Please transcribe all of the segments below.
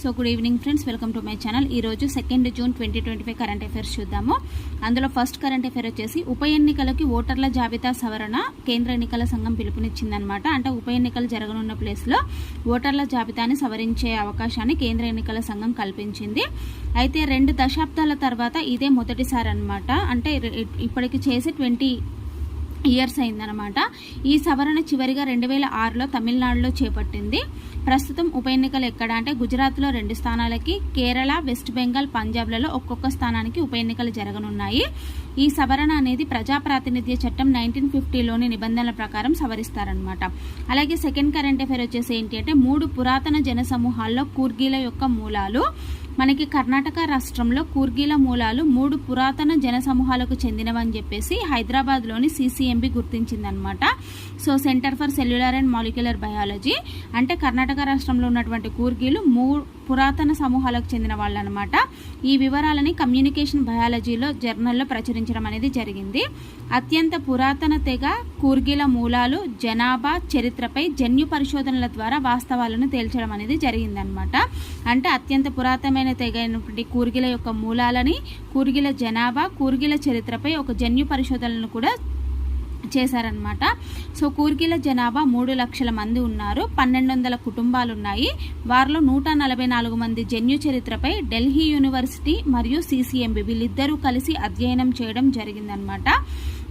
So good evening friends welcome to my channel ఈ రోజు second June twenty twenty five current affairs చూద్దాము. అందులో first current affair వచ్చేసి ఉప ఎన్నికలకి ఓటర్ల జాబితా సవరణ కేంద్ర ఎన్నికల సంఘం పిలుపునిచ్చిందనమాట అంటే ఉప ఎన్నికలు జరగనున్న ప్లేస్లో ఓటర్ల జాబితాని సవరించే అవకాశాన్ని కేంద్ర ఎన్నికల సంఘం కల్పించింది. అయితే రెండు దశాబ్దాల తర్వాత ఇదే మొదటిసారి అనమాట అంటే ఇప్పటికి చేసి ట్వంటీ ఇయర్స్ అయిందనమాట ఈ సవరణ చివరిగా రెండు వేల ఆరులో తమిళనాడులో చేపట్టింది. ప్రస్తుతం ఉప ఎన్నికలు ఎక్కడ అంటే గుజరాత్లో రెండు స్థానాలకి కేరళ వెస్ట్ బెంగాల్ పంజాబ్లలో ఒక్కొక్క స్థానానికి ఉప ఎన్నికలు జరగనున్నాయి. ఈ సవరణ అనేది ప్రజా ప్రాతినిధ్య చట్టం నైన్టీన్ ఫిఫ్టీలోని నిబంధనల ప్రకారం సవరిస్తారనమాట అలాగే సెకండ్ కరెంట్ అఫేర్ వచ్చేసి ఏంటి అంటే మూడు పురాతన జన సమూహాల్లో కూర్గీల యొక్క మూలాలు మనకి కర్ణాటక రాష్ట్రంలో కూర్గీల మూలాలు మూడు పురాతన జన సమూహాలకు చెందినవని చెప్పేసి హైదరాబాద్లోని CCMB గుర్తించిందనమాట so centre for cellular and molecular biology అంటే కర్ణాటక రాష్ట్రంలో ఉన్నటువంటి కూర్గీలు మూ పురాతన సమూహాలకు చెందిన వాళ్ళనమాట ఈ వివరాలని కమ్యూనికేషన్ బయాలజీలో జర్నల్లో ప్రచురించడం అనేది జరిగింది. అత్యంత పురాతన తెగ కూర్గీల మూలాలు జనాభా చరిత్రపై జన్యు పరిశోధనల ద్వారా వాస్తవాలను తేల్చడం అనేది జరిగిందనమాట అంటే అత్యంత పురాతనమైన తెగ అయినటువంటి కూర్గిల యొక్క మూలాలని కూర్గిల జనాభా కూర్గిల చరిత్రపై ఒక జన్యు పరిశోధనలను కూడా చేశారనమాట సో కూర్గిల జనాభా మూడు లక్షల మంది ఉన్నారు పన్నెండు వందల కుటుంబాలు ఉన్నాయి వారిలో నూట నలభై నాలుగు మంది జన్యు చరిత్రపై ఢిల్లీ యూనివర్సిటీ మరియు సిసిఎంబి వీళ్ళిద్దరూ కలిసి అధ్యయనం చేయడం జరిగిందనమాట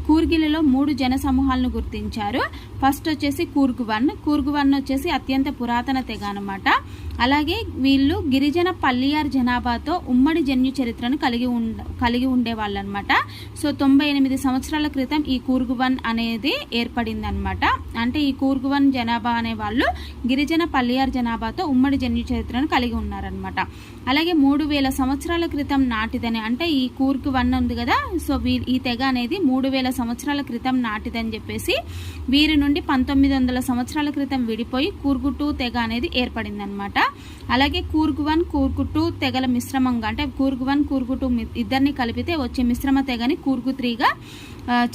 కూర్గిలలో మూడు జన సమూహాలను గుర్తించారు. ఫస్ట్ వచ్చేసి కూర్గు వన్ కూర్గు వన్ వచ్చేసి అత్యంత పురాతన తెగ అనమాట అలాగే వీళ్ళు గిరిజన పల్లియార్ జనాభాతో ఉమ్మడి జన్యు చరిత్రను కలిగి ఉండ కలిగి ఉండేవాళ్ళు అనమాట సో తొంభై ఎనిమిది సంవత్సరాల క్రితం ఈ కూర్గు వన్ అనేది ఏర్పడింది అనమాట అంటే ఈ కూర్గు వన్ జనాభా అనే వాళ్ళు గిరిజన పల్లియార్ జనాభాతో ఉమ్మడి జన్యు చరిత్రను కలిగి ఉన్నారనమాట అలాగే మూడు వేల సంవత్సరాల క్రితం నాటిదని అంటే ఈ కూర్గు వన్ ఉంది కదా సో వీ ఈ తెగ అనేది మూడు వేల సంవత్సరాల క్రితం నాటిదని చెప్పేసి వీరి నుండి పంతొమ్మిది వందల సంవత్సరాల క్రితం విడిపోయి కూర్గు టూ తెగ అనేది ఏర్పడిందనమాట అలాగే కూర్గు వన్ కూర్గు టూ తెగల మిశ్రమంగా అంటే కూర్గు వన్ కూర్గు టూ ఇద్దరిని కలిపితే వచ్చే మిశ్రమ తెగని కూర్గు త్రీగా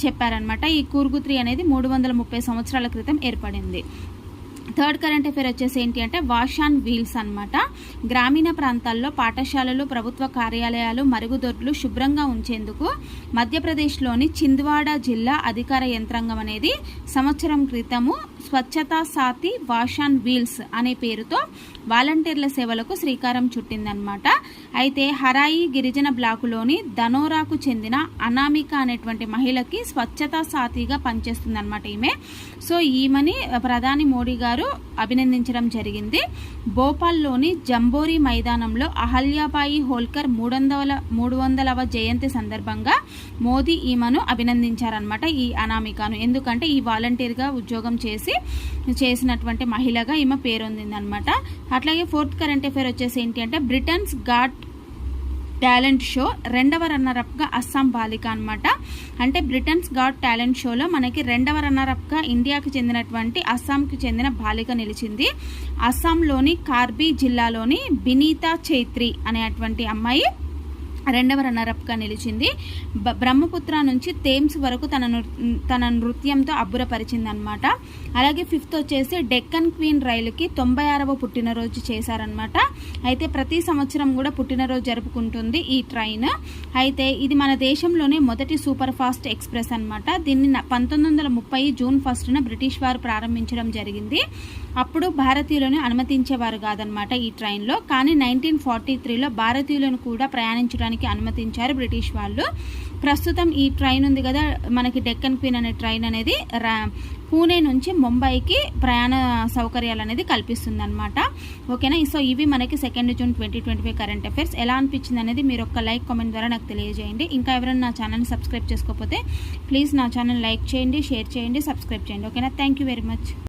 చెప్పారనమాట ఈ కూర్గు త్రీ అనేది మూడు వందల ముప్పై సంవత్సరాల క్రితం ఏర్పడింది. థర్డ్ కరెంట్ అఫేర్ వచ్చేసి ఏంటి అంటే వాష్ ఆన్ వీల్స్ అనమాట గ్రామీణ ప్రాంతాల్లో పాఠశాలలు ప్రభుత్వ కార్యాలయాలు మరుగుదొడ్లు శుభ్రంగా ఉంచేందుకు మధ్యప్రదేశ్లోని చింద్వాడ జిల్లా అధికార యంత్రాంగం అనేది సంవత్సరం క్రితము Swachhata Sathi wash on wheels అనే పేరుతో వాలంటీర్ల సేవలకు శ్రీకారం చుట్టిందనమాట అయితే హరాయి గిరిజన బ్లాకులోని ధనోరాకు చెందిన అనామిక అనేటువంటి మహిళకి స్వచ్ఛతా సాతిగా పనిచేస్తుందన్నమాట ఈమె. సో ఈమెని ప్రధాని మోడీ గారు అభినందించడం జరిగింది. భోపాల్లోని జంబోరి మైదానంలో అహల్యాబాయి హోల్కర్ మూడు వందల మూడు వందలవ జయంతి సందర్భంగా మోదీ ఈమెను అభినందించారనమాట ఈ అనామికను. ఎందుకంటే ఈ వాలంటీర్గా ఉద్యోగం చేసి చేసినటువంటి మహిళగా ఈమె పేరొందిందనమాట అట్లాగే ఫోర్త్ కరెంట్ అఫేర్ వచ్చేసి ఏంటి అంటే బ్రిటన్స్ ఘాట్ టాలెంట్ షో రెండవ రన్నరప్గా అస్సాం బాలిక అనమాట అంటే బ్రిటన్స్ గాడ్ టాలెంట్ షోలో మనకి రెండవ రన్నరప్గా ఇండియాకి చెందినటువంటి అస్సాంకి చెందిన బాలిక నిలిచింది. అస్సాంలోని కార్బీ జిల్లాలోని బినీతా చైత్రి అనేటువంటి అమ్మాయి రెండవ రన్నరప్గా నిలిచింది. బ్రహ్మపుత్ర నుంచి థేమ్స్ వరకు తన తన నృత్యంతో అబ్బురపరిచింది అనమాట అలాగే ఫిఫ్త్ వచ్చేసి డెక్కన్ క్వీన్ రైలుకి తొంభై ఆరవ పుట్టినరోజు చేశారనమాట. అయితే ప్రతి సంవత్సరం కూడా పుట్టినరోజు జరుపుకుంటుంది ఈ ట్రైన్. అయితే ఇది మన దేశంలోనే మొదటి సూపర్ ఫాస్ట్ ఎక్స్ప్రెస్ అనమాట. దీన్ని పంతొమ్మిది వందల ముప్పై జూన్ ఫస్ట్న బ్రిటిష్ వారు ప్రారంభించడం జరిగింది. అప్పుడు భారతీయులను అనుమతించేవారు కాదనమాట ఈ ట్రైన్లో. కానీ నైన్టీన్ ఫార్టీ త్రీలో భారతీయులను కూడా ప్రయాణించడానికి అనుమతించారు బ్రిటిష్ వాళ్ళు. ప్రస్తుతం ఈ ట్రైన్ ఉంది కదా మనకి డెక్కన్ క్వీన్ అనే ట్రైన్ అనేది పూణే నుంచి ముంబైకి ప్రయాణ సౌకర్యాలు అనేది కల్పిస్తుంది అనమాట ఓకేనా? సో ఇవి మనకి second June twenty twenty five current affairs. ఎలా అనిపించింది అనేది మీరు ఒక లైక్ కామెంట్ ద్వారా నాకు తెలియజేయండి. ఇంకా ఎవరైనా నా ఛానల్ని సబ్స్క్రైబ్ చేసుకోకపోతే ప్లీజ్ నా ఛానల్ లైక్ చేయండి షేర్ చేయండి సబ్స్క్రైబ్ చేయండి. ఓకేనా? Thank you very much.